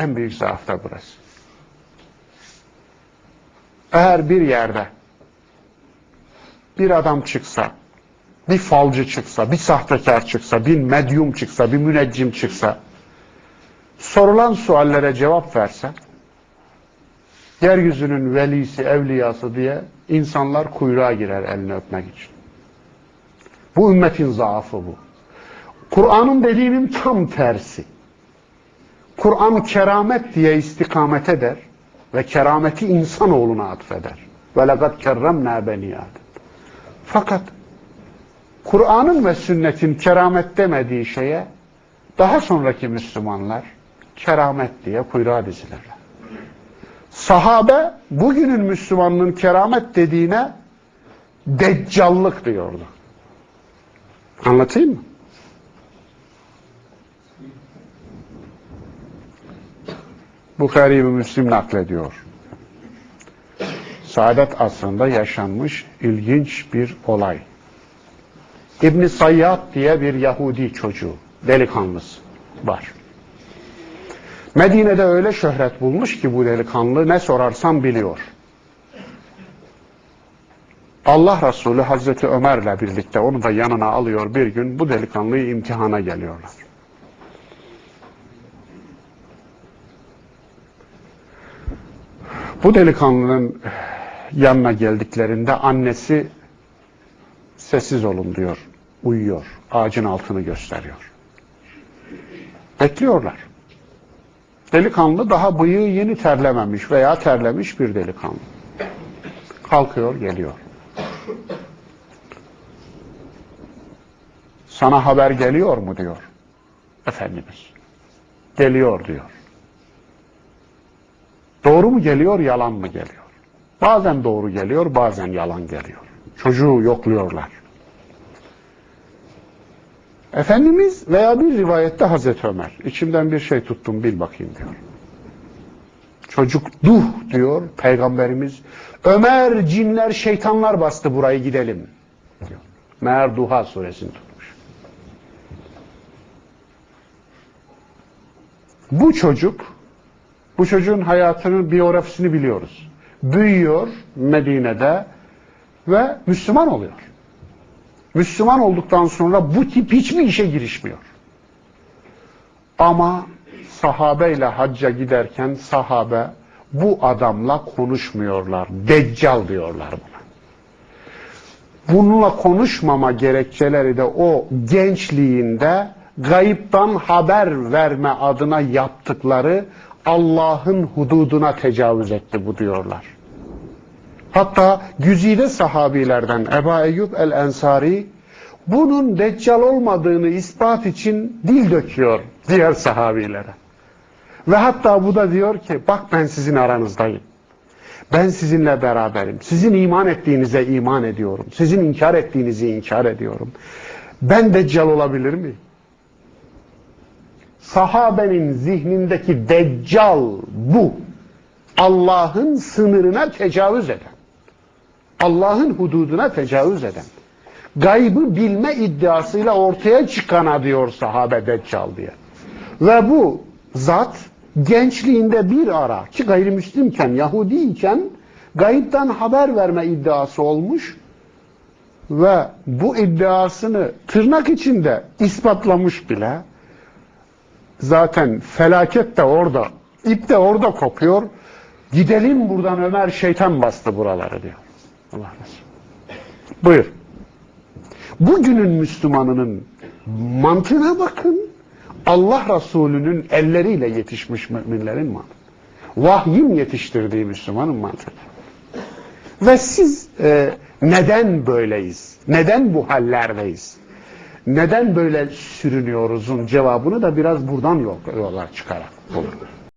En büyük zaaf da burası. Eğer bir yerde bir adam çıksa, bir falcı çıksa, bir sahtekar çıksa, bir medyum çıksa, bir müneccim çıksa, sorulan suallere cevap verse, yeryüzünün velisi, evliyası diye insanlar kuyruğa girer elini öpmek için. Bu ümmetin zaafı bu. Kur'an'ın dediğinin tam tersi. Kur'an keramet diye istikamet eder ve kerameti insanoğluna atfeder. Ve lekad kerremna beni Adem. Fakat Kur'an'ın ve sünnetin keramet demediği şeye daha sonraki Müslümanlar keramet diye kuyruğa dizilirler. Sahabe bugünün Müslümanlığın keramet dediğine deccallık diyordu. Anlatayım mı? Bukhari ve Müslim naklediyor. Saadet asrında yaşanmış ilginç bir olay. İbn Sayyad diye bir Yahudi çocuğu, delikanlısı var. Medine'de öyle şöhret bulmuş ki bu delikanlı ne sorarsam biliyor. Allah Resulü Hazreti Ömer'le birlikte onu da yanına alıyor bir gün bu delikanlıyı imtihana geliyorlar. Bu delikanlının yanına geldiklerinde annesi sessiz olun diyor, uyuyor, ağacın altını gösteriyor. Bekliyorlar. Delikanlı daha bıyığı yeni terlememiş veya terlemiş bir delikanlı. Kalkıyor, geliyor. Sana haber geliyor mu diyor. Efendimiz. Geliyor diyor. Doğru mu geliyor, yalan mı geliyor? Bazen doğru geliyor, bazen yalan geliyor. Çocuğu yokluyorlar. Efendimiz veya bir rivayette Hazreti Ömer, içimden bir şey tuttum bil bakayım diyor. Çocuk duh diyor Peygamberimiz. Ömer cinler şeytanlar bastı burayı gidelim diyor. Meğer Duha suresini tutmuş. Bu çocuk, bu çocuğun hayatının biyografisini biliyoruz. Büyüyor Medine'de ve Müslüman oluyor. Müslüman olduktan sonra bu tip hiçbir işe girişmiyor. Ama sahabeyle hacca giderken sahabe bu adamla konuşmuyorlar. Deccal diyorlar buna. Bununla konuşmama gerekçeleri de o gençliğinde gayiptan haber verme adına yaptıkları Allah'ın hududuna tecavüz etti bu diyorlar. Hatta güzide sahabilerden Eba Eyyub el-Ensari bunun deccal olmadığını ispat için dil döküyor diğer sahabilere. Ve hatta bu da diyor ki bak ben sizin aranızdayım. Ben sizinle beraberim. Sizin iman ettiğinize iman ediyorum. Sizin inkar ettiğinizi inkar ediyorum. Ben deccal olabilir miyim? Sahabenin zihnindeki deccal bu. Allah'ın sınırına tecavüz eden. Allah'ın hududuna tecavüz eden. Gaybı bilme iddiasıyla ortaya çıkana diyor sahabe deccal diye. Ve bu zat gençliğinde bir ara ki gayrimüslimken, Yahudiyken gayipten haber verme iddiası olmuş ve bu iddiasını tırnak içinde ispatlamış bile zaten felaket de orada, ip de orada kopuyor. Gidelim buradan Ömer şeytan bastı buraları diyor. Allah Resulü. Buyur. Bugünün Müslümanının mantığına bakın. Allah Resulü'nün elleriyle yetişmiş müminlerin mantığı. Vahyin yetiştirdiği Müslümanın mantığı. Ve siz e, neden böyleyiz? Neden bu hallerdeyiz? Neden böyle sürünüyoruzun cevabını da biraz buradan yola çıkarak bulur.